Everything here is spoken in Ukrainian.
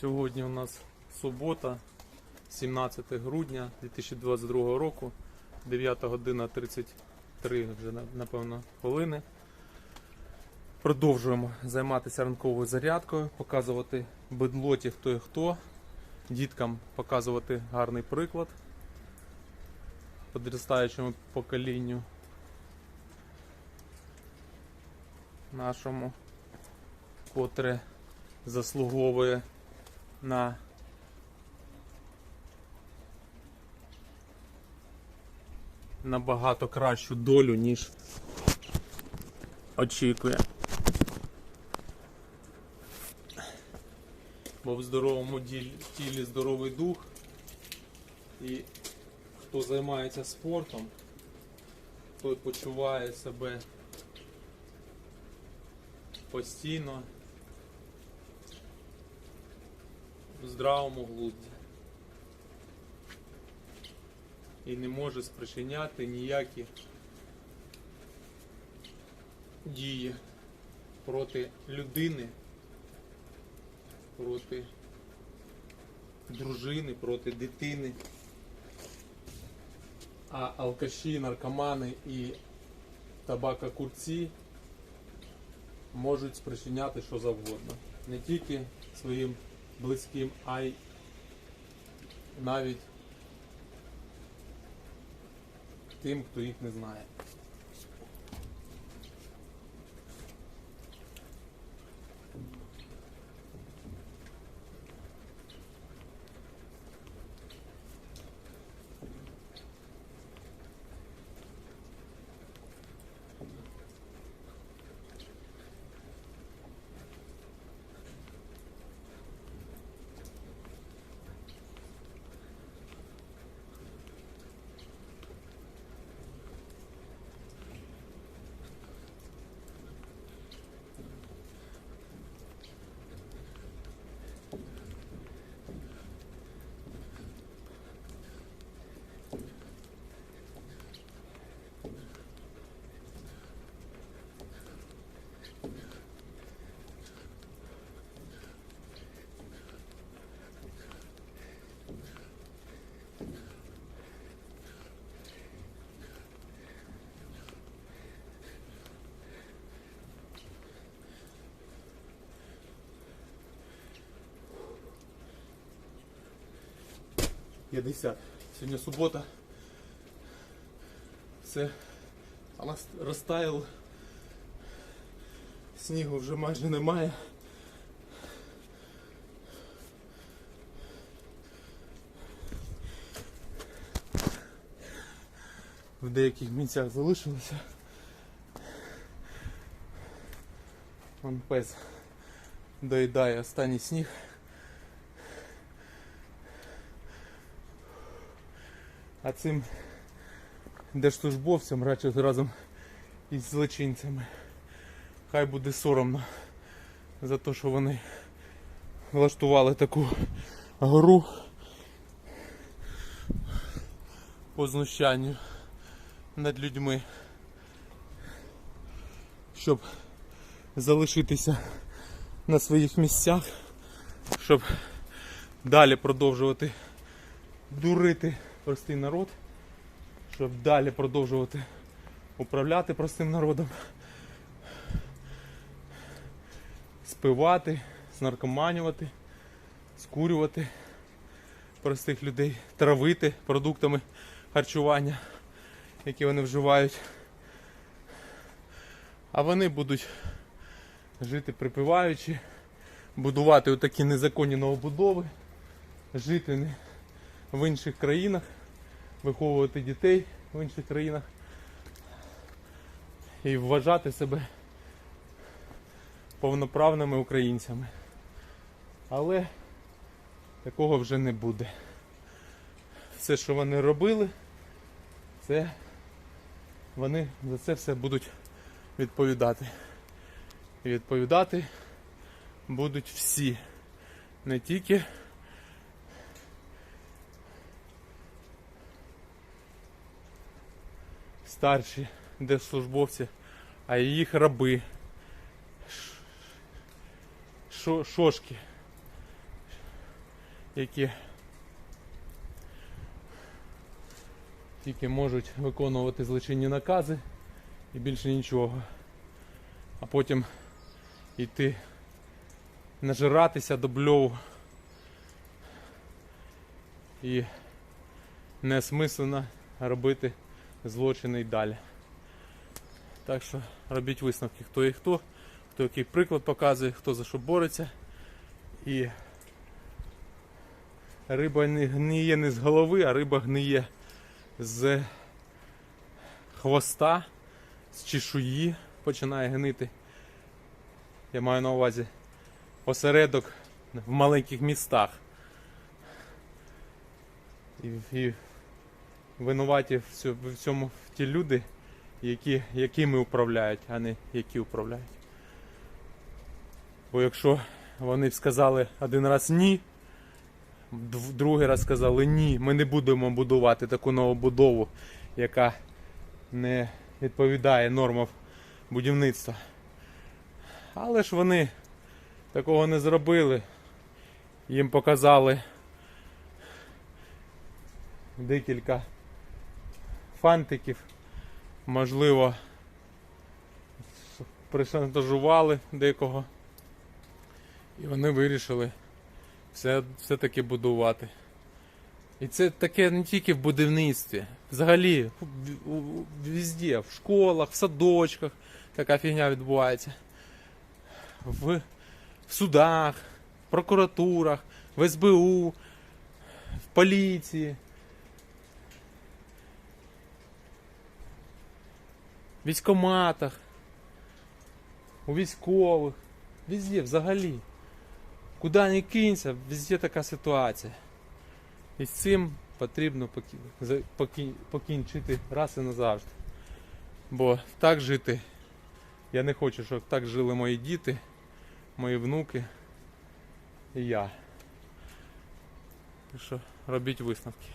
Сьогодні у нас субота, 17 грудня 2022 року, 9 година 33 вже напевно хвилини. Продовжуємо займатися ранковою зарядкою, показувати бедлоті хто і хто, діткам показувати гарний приклад підростаючому поколінню нашому, котре заслуговує на набагато кращу долю, ніж очікує. Бо в здоровому тілі здоровий дух. І хто займається спортом, той почуває себе постійно в здравому глузді. І не може спричиняти ніякі дії проти людини, проти дружини, проти дитини. А алкаші, наркомани і табакокурці можуть спричиняти що завгодно. Не тільки своїм близьким, а й навіть тим, хто їх не знає. П'ятдесят. Сьогодні субота. Все роз- розтаяло. Снігу вже майже немає. В деяких місцях залишилося. Вон пес доїдає останній сніг. А цим держслужбовцям радше разом із злочинцями. Хай буде соромно за те, що вони влаштували таку гру по знущанню над людьми, щоб залишитися на своїх місцях, щоб далі продовжувати дурити простий народ, щоб далі продовжувати управляти простим народом, спивати, снаркоманювати, скурювати простих людей, травити продуктами харчування, які вони вживають. А вони будуть жити припиваючи, будувати отакі незаконні новобудови, жити не в інших країнах, виховувати дітей в інших країнах і вважати себе повноправними українцями. Але такого вже не буде. Все, що вони робили, це вони за це все будуть відповідати. І відповідати будуть всі, не тільки старші держслужбовці, а їх раби. Шо, шошки. які тільки можуть виконувати злочинні накази і більше нічого. А потім йти нажиратися до бльову і неосмислено робити злочини й далі. Так що робіть висновки, хто і хто, хто який приклад показує, хто за що бореться. І риба не гниє не з голови, а риба гниє з хвоста, з чешуї починає гнити. Я маю на увазі осередок в маленьких містах. І, і винуваті в цьому, ті люди, які, якими управляють, а не які управляють. Бо якщо вони сказали один раз ні, другий раз сказали ні, ми не будемо будувати таку новобудову, яка не відповідає нормам будівництва. Але ж вони такого не зробили. Їм показали декілька фантиків, можливо, пришантажували декого. І вони вирішили все, все-таки будувати. І це таке не тільки в будівництві, взагалі везде, в школах, в садочках така фігня відбувається. В, в судах, в прокуратурах, в СБУ, в поліції. Військоматах, у військових, везде взагалі. Куди не кинься, везде така ситуація. І з цим потрібно покінчити раз і назавжди. Бо так жити я не хочу, щоб так жили мої діти, мої внуки і я. Так що робіть висновки.